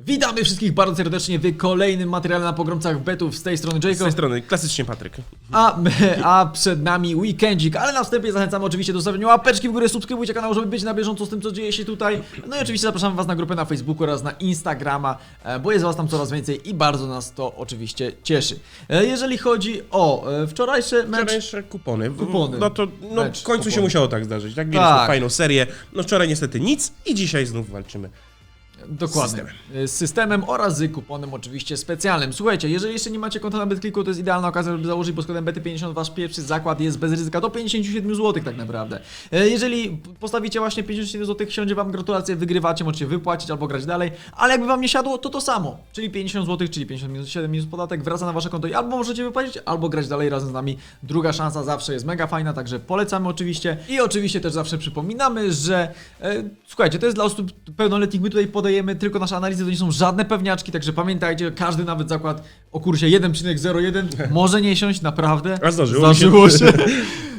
Witamy wszystkich bardzo serdecznie w kolejnym materiale na pogromcach betów z tej strony Z Jacob, tej strony klasycznie Patryk. a, a przed nami weekendzik, ale na wstępie zachęcamy oczywiście do zostawienia łapeczki w górę, subskrybujcie kanał, żeby być na bieżąco z tym, co dzieje się tutaj. No i oczywiście zapraszamy was na grupę na Facebooku oraz na Instagrama, e, bo jest was tam coraz więcej i bardzo nas to oczywiście cieszy. E, Jeżeli chodzi o e, wczorajszy mecz, Wczorajsze kupony. W- Kupony. No to no, Mecz, w końcu się kupony. musiało tak zdarzyć. Tak, mieliśmy Tak. fajną serię. No wczoraj niestety nic i dzisiaj znów walczymy. Dokładnie. Z systemem. Z systemem oraz z kuponem oczywiście specjalnym. Słuchajcie, jeżeli jeszcze nie macie konta na BetClicku, to jest idealna okazja, żeby założyć, bo z kodem BT50 wasz pierwszy zakład jest bez ryzyka do 57 zł tak naprawdę. E, Jeżeli postawicie właśnie 57 zł, siądzie wam gratulacje, wygrywacie, możecie wypłacić albo grać dalej, ale jakby wam nie siadło, to to samo. Czyli 50 zł, czyli 50 minus 7 minus podatek wraca na wasze konto i albo możecie wypłacić, albo grać dalej razem z nami. Druga szansa zawsze jest mega fajna, także polecamy oczywiście. I oczywiście też zawsze przypominamy, że e, słuchajcie, to jest dla osób pełnoletnich, my tutaj podajemy tylko nasze analizy, to nie są żadne pewniaczki, także pamiętajcie, każdy nawet zakład o kursie 1,01 może nie siąść, naprawdę. A zdarzyło mi się. Zdarzyło się.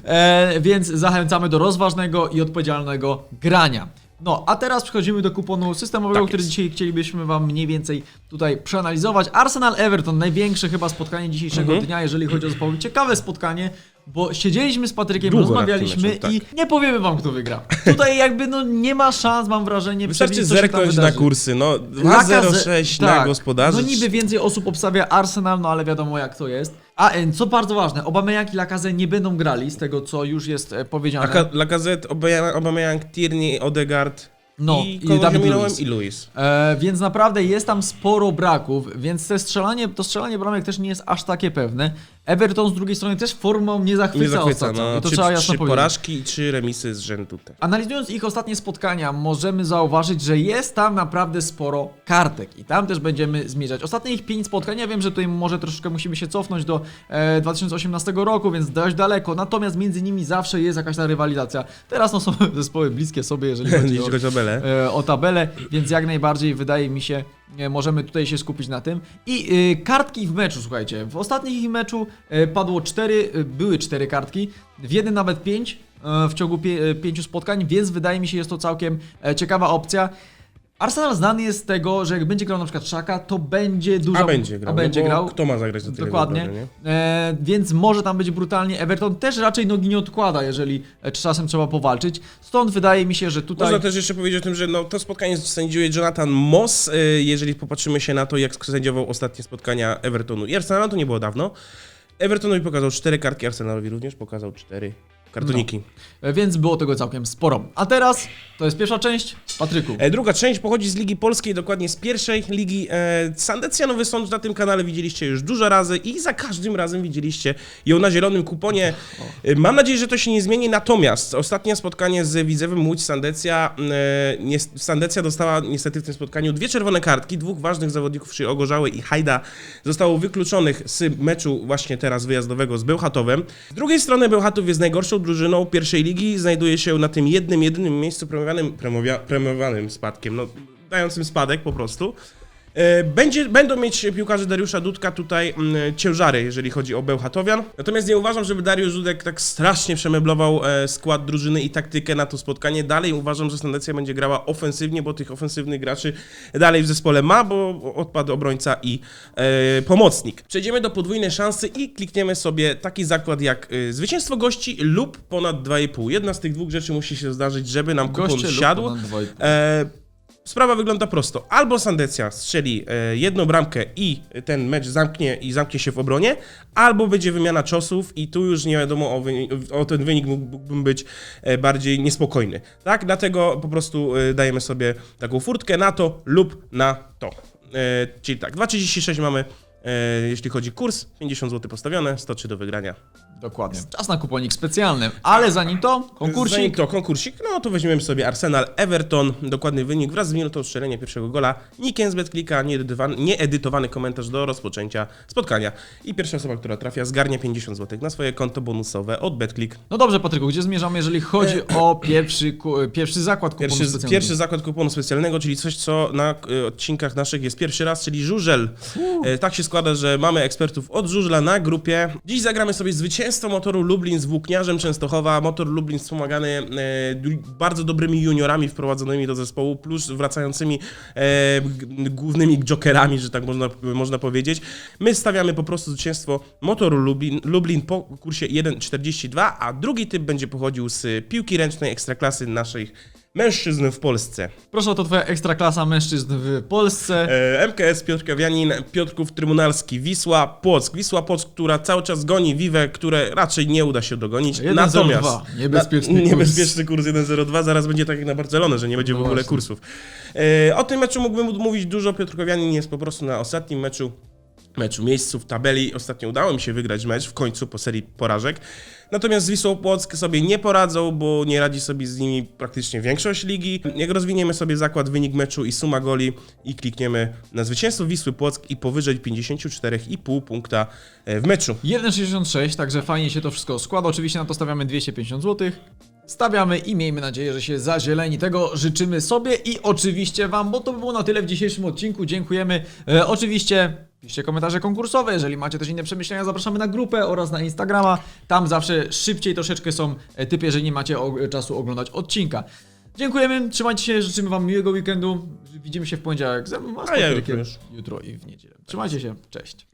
E, więc zachęcamy do rozważnego i odpowiedzialnego grania. No, a teraz przechodzimy do kuponu systemowego, Tak który dzisiaj chcielibyśmy Wam mniej więcej tutaj przeanalizować. Arsenal Everton, największe chyba spotkanie dzisiejszego Mhm. dnia, jeżeli chodzi o zespoły. Ciekawe spotkanie, bo siedzieliśmy z Patrykiem, Długo rozmawialiśmy meczem, tak. i nie powiemy Wam, kto wygra. Tutaj jakby no nie ma szans, mam wrażenie, Wystarczy przewidzieć, co się tam zerknąć na wydarzy. kursy. No Lakaze- 2,06 na gospodarzy. No niby więcej osób obstawia Arsenal, no ale wiadomo jak to jest. A e, co bardzo ważne, Aubameyang i Lakaze nie będą grali, z tego co już jest e, powiedziane. Laka- Lacazette, Aubameyang, Aubameyang, Tierney, Odegaard No, i i kogoś David ominąłem? Luiz. I Luis. E, więc naprawdę jest tam sporo braków, więc te strzelanie, to strzelanie bramek też nie jest aż takie pewne. Everton z drugiej strony też formą nie zachwyca, Nie zachwyca, ostatnio. no. I to Trzy, trzeba jasno trzy powiedzieć. porażki i trzy remisy z rzędu. Te. Analizując ich ostatnie spotkania, możemy zauważyć, że jest tam naprawdę sporo kartek i tam też będziemy zmierzać. Ostatnie ich 5 spotkań, ja wiem, że tutaj może troszeczkę musimy się cofnąć do e, 2018 roku, więc dość daleko, natomiast między nimi zawsze jest jakaś ta rywalizacja. Teraz no są zespoły bliskie sobie, jeżeli chodzi o, o tabelę. e, o tabelę, więc jak najbardziej wydaje mi się, możemy tutaj się skupić na tym. I e, kartki w meczu, słuchajcie, w ostatnich ich meczu e, padło cztery, e, były cztery kartki, w jednym nawet pięć e, w ciągu pie, e, pięciu spotkań, więc wydaje mi się, jest to całkiem e, ciekawa opcja. Arsenal znany jest z tego, że jak będzie grał na przykład Szaka, to będzie dużo... A będzie grał. A będzie no grał. Kto ma zagrać do tyle Dokładnie. wybrania? E, więc może tam być brutalnie. Everton też raczej nogi nie odkłada, jeżeli e, czasem trzeba powalczyć. Stąd wydaje mi się, że tutaj. Można też jeszcze powiedzieć o tym, że no, to spotkanie sędziuje Jonathan Moss. y, Jeżeli popatrzymy się na to, jak sędziował ostatnie spotkania Evertonu i Arsenalu, to nie było dawno. Evertonowi pokazał cztery kartki, Arsenalowi również pokazał cztery kartoniki. E, Więc było tego całkiem sporo. A teraz to jest pierwsza część. Patryku. E, Druga część pochodzi z Ligi Polskiej, dokładnie z pierwszej ligi. E, Sandecja Nowy Sącz na tym kanale widzieliście już dużo razy i za każdym razem widzieliście ją na zielonym kuponie. E, Mam nadzieję, że to się nie zmieni, natomiast ostatnie spotkanie z Widzewem Łódź Sandecja, e, nie, Sandecja dostała niestety w tym spotkaniu dwie czerwone kartki, dwóch ważnych zawodników, czyli Ogorzały i Hajda, zostało wykluczonych z meczu właśnie teraz wyjazdowego z Bełchatowem. Z drugiej strony Bełchatów jest najgorszą drużyną pierwszej ligi, znajduje się na tym jednym, jedynym miejscu premiowanym, premiowanym spadkiem, no dającym spadek po prostu. E, Będzie, będą mieć piłkarze Dariusza Dudka tutaj mm, ciężary, jeżeli chodzi o Bełchatowian. Natomiast nie uważam, żeby Dariusz Dudek tak strasznie przemeblował e, skład drużyny i taktykę na to spotkanie. Dalej uważam, że Sandecja będzie grała ofensywnie, bo tych ofensywnych graczy dalej w zespole ma, bo odpadł obrońca i e, pomocnik. Przejdziemy do podwójnej szansy i klikniemy sobie taki zakład jak e, zwycięstwo gości lub ponad 2,5. Jedna z tych dwóch rzeczy musi się zdarzyć, żeby nam kupon siadł. E, sprawa wygląda prosto. Albo Sandecja strzeli e, jedną bramkę i ten mecz zamknie i zamknie się w obronie, albo będzie wymiana czosów i tu już nie wiadomo o, wyni- o ten wynik mógłbym być e, bardziej niespokojny. Tak, dlatego po prostu e, dajemy sobie taką furtkę na to lub na to. Czyli tak, 2,36 mamy. E, jeśli chodzi kurs, 50 zł postawione, 103 do wygrania. Dokładnie. Czas na kuponik specjalny. Ale zanim to, Zanim konkursik. to konkursik, no to weźmiemy sobie Arsenal Everton, dokładny wynik wraz z minutą strzelenia pierwszego gola. Nikiem z Betklika, nieedytowany, nieedytowany komentarz do rozpoczęcia spotkania. I pierwsza osoba, która trafia, zgarnia 50 zł na swoje konto bonusowe od Betklik. No dobrze, Patryku, gdzie zmierzamy, jeżeli chodzi o pierwszy, ku, pierwszy zakład kuponu Pierwszy, specjalnego? pierwszy zakład kuponu specjalnego, czyli coś, co na odcinkach naszych jest pierwszy raz, czyli żużel. E, tak się składa. Składa, że mamy ekspertów od żużla na grupie. Dziś zagramy sobie zwycięstwo motoru Lublin z Włókniarzem Częstochowa. Motor Lublin wspomagany e, bardzo dobrymi juniorami wprowadzonymi do zespołu, plus wracającymi e, głównymi jokerami, że tak można, można powiedzieć. My stawiamy po prostu zwycięstwo motoru Lublin, Lublin po kursie 1.42, a drugi typ będzie pochodził z piłki ręcznej ekstraklasy naszych mężczyzn w Polsce. Proszę o to twoja ekstraklasa mężczyzn w Polsce. E, MKS Piotr Kawianin, Piotrków Trybunalski, Wisła Płock. Wisła Płock, która cały czas goni Wiwę, które raczej nie uda się dogonić. 1.02, Natomiast niebezpieczny na, kurs. niebezpieczny kurs 1.02, zaraz będzie tak jak na Barcelonę, że nie będzie No w ogóle właśnie. kursów. E, o tym meczu mógłbym mówić dużo. Piotr Kawianin jest po prostu na ostatnim meczu meczu miejscu w tabeli. Ostatnio udało mi się wygrać mecz w końcu po serii porażek. Natomiast z Wisłą Płock sobie nie poradzą, bo nie radzi sobie z nimi praktycznie większość ligi. Jak rozwiniemy sobie zakład, wynik meczu i suma goli i klikniemy na zwycięstwo Wisły Płock i powyżej 54,5 punkta e, w meczu. 1,66, także fajnie się to wszystko składa. Oczywiście na to stawiamy 250 zł. Stawiamy i miejmy nadzieję, że się zazieleni. Tego życzymy sobie i oczywiście Wam, bo to by było na tyle w dzisiejszym odcinku. Dziękujemy. E, oczywiście piszcie komentarze konkursowe. Jeżeli macie też inne przemyślenia, zapraszamy na grupę oraz na Instagrama. Tam zawsze szybciej troszeczkę są e, typy, jeżeli nie macie o, czasu oglądać odcinka. Dziękujemy, trzymajcie się, życzymy Wam miłego weekendu. Widzimy się w poniedziałek. Ze mną A ja jutro już. jutro i w niedzielę. Trzymajcie się, cześć.